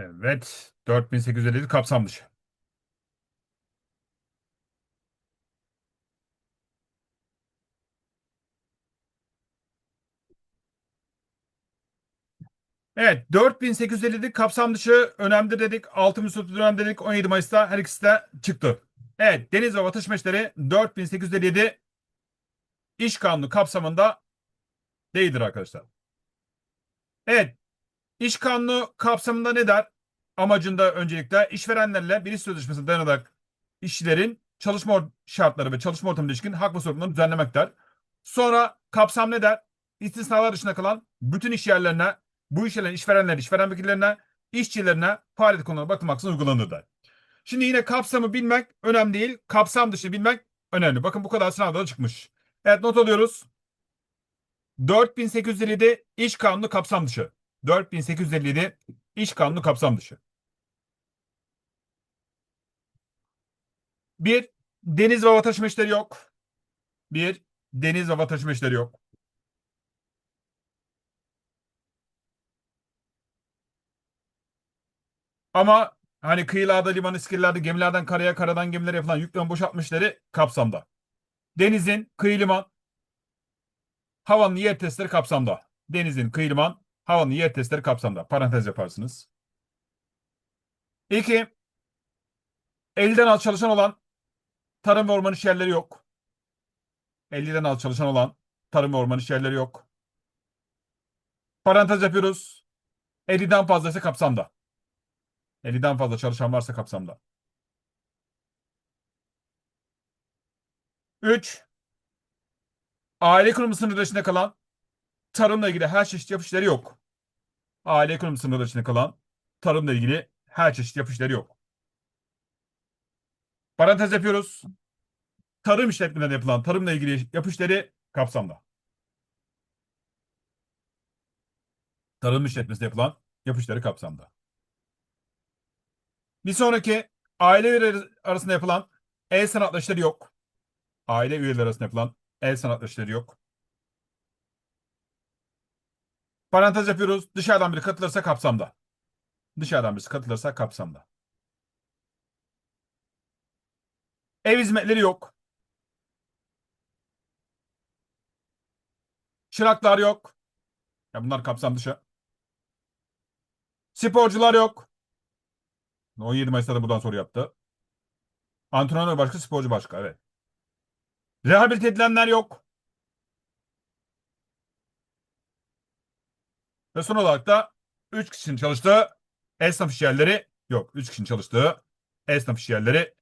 Evet. 4850 kapsam dışı. Evet. 4850'lik kapsam dışı önemli dedik. 6 Mesut önemli dedik. 17 Mayıs'ta her ikisi de çıktı. Evet. Deniz ve Batış Meşleri 4857 iş kanunu kapsamında değildir arkadaşlar. Evet. İş kanunu kapsamında ne der? Amacında öncelikle işverenlerle bir iş sözleşmesine dayanarak işçilerin çalışma şartları ve çalışma ortamına ilişkin hak ve sorumluluklarını düzenlemek der. Sonra kapsam ne der? İstisnalar dışında kalan bütün iş yerlerine, bu iş yerlerin işverenler, işveren vekillerine, işçilerine faaliyet konularına bakılmaksızın uygulanır der. Şimdi yine kapsamı bilmek önemli değil. Kapsam dışı bilmek önemli. Bakın bu kadar sınavda da çıkmış. Evet not alıyoruz. 4857 iş kanunu kapsam dışı. 4857 iş kanunu kapsam dışı. Bir, deniz ve hava taşıma işleri yok. Bir, deniz ve hava taşıma işleri yok. Ama hani kıyılarda, liman iskellerde, gemilerden karaya, karadan gemilere yapılan yükleme boşaltma işleri kapsamda. Denizin, kıyı liman, havanın yer testleri kapsamda. Denizin, kıyı liman, havanın yer testleri kapsamda. Parantez yaparsınız. İki, elden az çalışan olan tarım ve orman iş yerleri yok. 50'den az çalışan olan tarım ve orman iş yerleri yok. Parantez yapıyoruz. 50'den fazlası kapsamda. 50'den fazla çalışan varsa kapsamda. 3. Aile ekonomi sınırı dışında kalan tarımla ilgili her çeşit yapışları yok. Aile ekonomi sınırı dışında kalan tarımla ilgili her çeşit yapışları yok. Parantez yapıyoruz. Tarım işletmelerinde yapılan tarımla ilgili yapışları kapsamda. Tarım işletmesinde yapılan yapışları kapsamda. Bir sonraki aile üyeleri arasında yapılan el sanatları işleri yok. Aile üyeleri arasında yapılan el sanatları işleri yok. Parantez yapıyoruz. Dışarıdan biri katılırsa kapsamda. Dışarıdan birisi katılırsa kapsamda. Ev hizmetleri yok. Çıraklar yok. Ya bunlar kapsam dışı. Sporcular yok. 17 Mayıs'ta da buradan soru yaptı. Antrenör başka, sporcu başka. Evet. Rehabilite edilenler yok. Ve son olarak da 3 kişinin çalıştığı esnaf iş yerleri yok. 3 kişinin çalıştığı esnaf iş yerleri